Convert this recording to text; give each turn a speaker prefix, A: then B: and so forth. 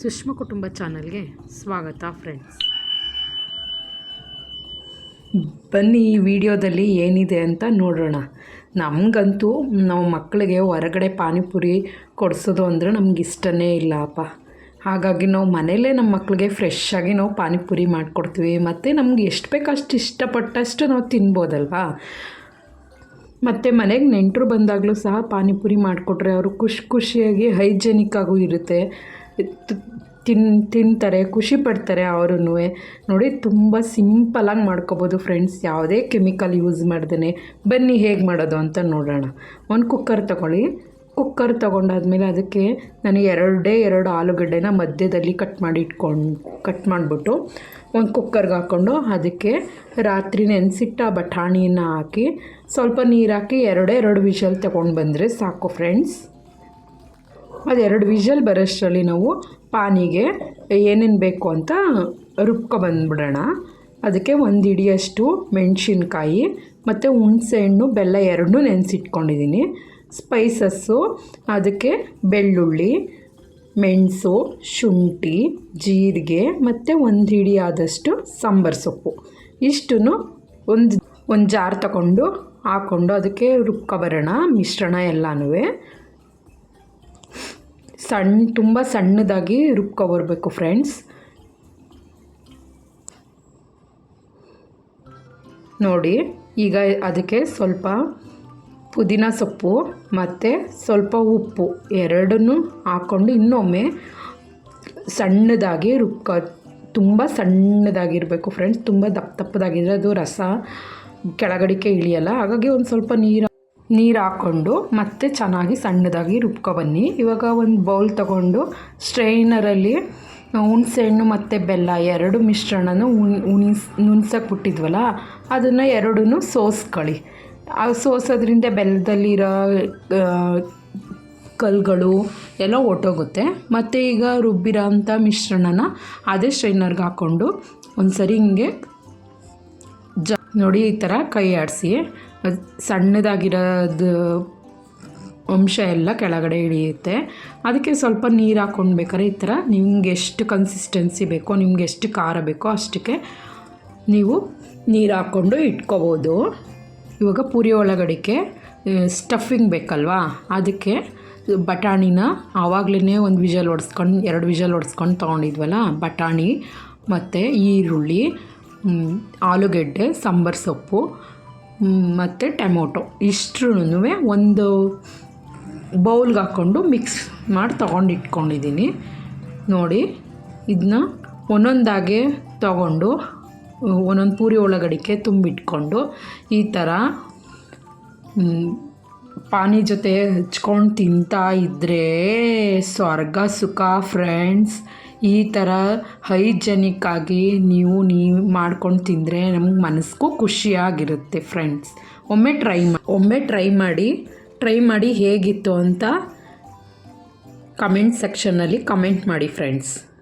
A: ಸುಷ್ಮಾ ಕುಟುಂಬ ಚಾನಲ್ಗೆ ಸ್ವಾಗತ ಫ್ರೆಂಡ್ಸ್ ಬನ್ನಿ ಈ ವಿಡಿಯೋದಲ್ಲಿ ಏನಿದೆ ಅಂತ ನೋಡೋಣ. ನಮಗಂತೂ ನಾವು ಮಕ್ಕಳಿಗೆ ಹೊರಗಡೆ ಪಾನಿಪುರಿ ಕೊಡಿಸೋದು ಅಂದರೆ ನಮ್ಗೆ ಇಷ್ಟನೇ ಇಲ್ಲ ಅಪ್ಪ. ಹಾಗಾಗಿ ನಾವು ಮನೇಲೇ ನಮ್ಮ ಮಕ್ಕಳಿಗೆ ಫ್ರೆಶ್ ಆಗಿ ನಾವು ಪಾನಿಪುರಿ ಮಾಡಿಕೊಡ್ತೀವಿ. ಮತ್ತು ನಮ್ಗೆ ಎಷ್ಟು ಬೇಕು ಅಷ್ಟು ಇಷ್ಟಪಟ್ಟಷ್ಟು ನಾವು ತಿನ್ಬೋದಲ್ವಾ? ಮತ್ತು ಮನೆಗೆ ನೆಂಟರು ಬಂದಾಗಲೂ ಸಹ ಪಾನಿಪುರಿ ಮಾಡಿಕೊಟ್ರೆ ಅವರು ಖುಷಿ ಖುಷಿಯಾಗಿ ಹೈಜೆನಿಕ್ ಆಗೂ ಇರುತ್ತೆ. ತಿನ್ ತಿಂತಾರೆ, ಖುಷಿ ಪಡ್ತಾರೆ ಅವರೂ ನೋಡಿ, ತುಂಬ ಸಿಂಪಲಾಗಿ ಮಾಡ್ಕೋಬೋದು ಫ್ರೆಂಡ್ಸ್, ಯಾವುದೇ ಕೆಮಿಕಲ್ ಯೂಸ್ ಮಾಡ್ದೇ ಬನ್ನಿ ಹೇಗೆ ಮಾಡೋದು ಅಂತ ನೋಡೋಣ. ಒಂದು ಕುಕ್ಕರ್ ತಗೊಳ್ಳಿ. ಕುಕ್ಕರ್ ತೊಗೊಂಡಾದ್ಮೇಲೆ ಅದಕ್ಕೆ ನಾನು ಎರಡೇ ಎರಡು ಆಲೂಗಡ್ಡೆನ ಮಧ್ಯದಲ್ಲಿ ಕಟ್ ಮಾಡಿ ಇಟ್ಕೊಂಡು, ಕಟ್ ಮಾಡಿಬಿಟ್ಟು ಒಂದು ಕುಕ್ಕರ್ಗೆ ಹಾಕ್ಕೊಂಡು ಅದಕ್ಕೆ ರಾತ್ರಿ ನೆನೆಸಿಟ್ಟ ಬಟಾಣಿಯನ್ನು ಹಾಕಿ ಸ್ವಲ್ಪ ನೀರು ಹಾಕಿ ಎರಡೇ ಎರಡು ವಿಷಲ್ ತೊಗೊಂಡು ಬಂದರೆ ಸಾಕು ಫ್ರೆಂಡ್ಸ್. ಅದೆರಡು ವಿಷಲ್ ಬರೋಷ್ಟರಲ್ಲಿ ನಾವು ಪಾನಿಗೆ ಏನೇನು ಬೇಕು ಅಂತ ರುಬ್ಕೊ ಬಂದ್ಬಿಡೋಣ. ಅದಕ್ಕೆ ಒಂದು ಹಿಡಿಯಷ್ಟು ಮೆಣಸಿನ್ಕಾಯಿ ಮತ್ತು ಹುಣಸೆಹಣ್ಣು ಬೆಲ್ಲ ಎರಡನ್ನೂ ನೆನೆಸಿಟ್ಕೊಂಡಿದ್ದೀನಿ. ಸ್ಪೈಸಸ್ಸು ಅದಕ್ಕೆ ಬೆಳ್ಳುಳ್ಳಿ, ಮೆಣಸು, ಶುಂಠಿ, ಜೀರಿಗೆ ಮತ್ತು ಒಂದು ಹಿಡಿಯಾದಷ್ಟು ಸಾಂಬಾರು ಸೊಪ್ಪು. ಇಷ್ಟನ್ನು ಒಂದು ಒಂದು ಜಾರ್ ತಗೊಂಡು ಹಾಕ್ಕೊಂಡು ಅದಕ್ಕೆ ರುಬ್ಕೊ ಬರೋಣ ಮಿಶ್ರಣ ಎಲ್ಲನೂ ಸಣ್ಣ ತುಂಬ ಸಣ್ಣದಾಗಿ ರುಬ್ಕೊಬರ್ಬೇಕು ಫ್ರೆಂಡ್ಸ್ ನೋಡಿ, ಈಗ ಅದಕ್ಕೆ ಸ್ವಲ್ಪ ಪುದೀನ ಸೊಪ್ಪು ಮತ್ತು ಸ್ವಲ್ಪ ಉಪ್ಪು ಎರಡನ್ನೂ ಹಾಕ್ಕೊಂಡು ಇನ್ನೊಮ್ಮೆ ಸಣ್ಣದಾಗಿ ರುಬ್ಕೊ, ತುಂಬ ಸಣ್ಣದಾಗಿರಬೇಕು ಫ್ರೆಂಡ್ಸ್ ತುಂಬ ದಪ್ಪ ದಪ್ಪದಾಗಿದ್ದರೆ ಅದು ರಸ ಕೆಳಗಡಿಕೆ ಇಳಿಯಲ್ಲ, ಹಾಗಾಗಿ ಒಂದು ಸ್ವಲ್ಪ ನೀರು ನೀರು ಹಾಕ್ಕೊಂಡು ಮತ್ತೆ ಚೆನ್ನಾಗಿ ಸಣ್ಣದಾಗಿ ರುಬ್ಕೊ ಬನ್ನಿ. ಇವಾಗ ಒಂದು ಬೌಲ್ ತಗೊಂಡು ಸ್ಟ್ರೈನರಲ್ಲಿ ಹುಣಸೆಹಣ್ಣು ಮತ್ತು ಬೆಲ್ಲ ಎರಡು ಮಿಶ್ರಣನ ಉಣ್ ಉಣಿಸ್ ನುಣ್ಸಕ್ಕೆ ಬಿಟ್ಟಿದ್ವಲ್ಲ, ಅದನ್ನು ಎರಡೂ ಸೋಸ್ಕೊಳ್ಳಿ. ಆ ಸೋಸೋದ್ರಿಂದ ಬೆಲ್ಲದಲ್ಲಿರೋ ಕಲ್ಲುಗಳು ಎಲ್ಲ ಒಟ್ಟೋಗುತ್ತೆ. ಮತ್ತು ಈಗ ರುಬ್ಬಿರೋ ಅಂಥ ಮಿಶ್ರಣನ ಅದೇ ಸ್ಟ್ರೈನರ್ಗೆ ಹಾಕ್ಕೊಂಡು ಒಂದು ಸರಿ ಹಿಂಗೆ ನೋಡಿ ಈ ಥರ ಕೈ ಆಡಿಸಿ. ಸಣ್ಣದಾಗಿರೋದು ಅಂಶ ಎಲ್ಲ ಕೆಳಗಡೆ ಇಳಿಯುತ್ತೆ ಅದಕ್ಕೆ ಸ್ವಲ್ಪ ನೀರು ಹಾಕ್ಕೊಳ್ಬೇಕಾದ್ರೆ ಈ ಥರ ನಿಮ್ಗೆ ಎಷ್ಟು ಕನ್ಸಿಸ್ಟೆನ್ಸಿ ಬೇಕೋ, ನಿಮ್ಗೆ ಎಷ್ಟು ಖಾರ ಬೇಕೋ ಅಷ್ಟಕ್ಕೆ ನೀವು ನೀರು ಹಾಕ್ಕೊಂಡು ಇಟ್ಕೋಬೋದು. ಇವಾಗ ಪೂರಿ ಒಳಗಡೆಗೆ ಸ್ಟಫಿಂಗ್ ಬೇಕಲ್ವಾ? ಅದಕ್ಕೆ ಬಟಾಣಿನ ಆವಾಗಲೇ ಒಂದು ವಿಜಲ್ ಹೊಡ್ಸ್ಕೊಂಡು ಎರಡು ವಿಜಲ್ ಹೊಡ್ಸ್ಕೊಂಡು ತೊಗೊಂಡಿದ್ವಲ್ಲ, ಬಟಾಣಿ ಮತ್ತು ಈರುಳ್ಳಿ ಆಲೂಗೆಡ್ಡೆ, ಸಾಂಬಾರು ಸೊಪ್ಪು ಮತ್ತು ಟೊಮೊಟೊ. ಇಷ್ಟ್ರೂ ಒಂದು ಬೌಲ್ಗೆ ಹಾಕ್ಕೊಂಡು ಮಿಕ್ಸ್ ಮಾಡಿ ತೊಗೊಂಡು ಇಟ್ಕೊಂಡಿದ್ದೀನಿ. ನೋಡಿ ಇದನ್ನ ಒಂದೊಂದಾಗೆ ತಗೊಂಡು, ಒಂದೊಂದು ಪೂರಿ ಒಳಗಡಿಕೆ ತುಂಬಿಟ್ಕೊಂಡು ಈ ಥರ ಪಾನಿ ಜೊತೆ ಹಚ್ಕೊಂಡು ತಿಂತಾ ಇದ್ದರೆ ಸ್ವರ್ಗ ಸುಖ ಫ್ರೆಂಡ್ಸ್ ಈ ಥರ ಹೈಜೆನಿಕ್ಕಾಗಿ ನೀವು ನೀವು ಮಾಡ್ಕೊಂಡು ತಿಂದರೆ ನಮ್ಗೆ ಮನಸ್ಸಿಗೂ ಖುಷಿಯಾಗಿರುತ್ತೆ ಫ್ರೆಂಡ್ಸ್. ಒಮ್ಮೆ ಟ್ರೈ ಮಾ, ಒಮ್ಮೆ ಟ್ರೈ ಮಾಡಿ ಟ್ರೈ ಮಾಡಿ ಹೇಗಿತ್ತು ಅಂತ ಕಮೆಂಟ್ ಸೆಕ್ಷನ್ನಲ್ಲಿ ಕಮೆಂಟ್ ಮಾಡಿ ಫ್ರೆಂಡ್ಸ್.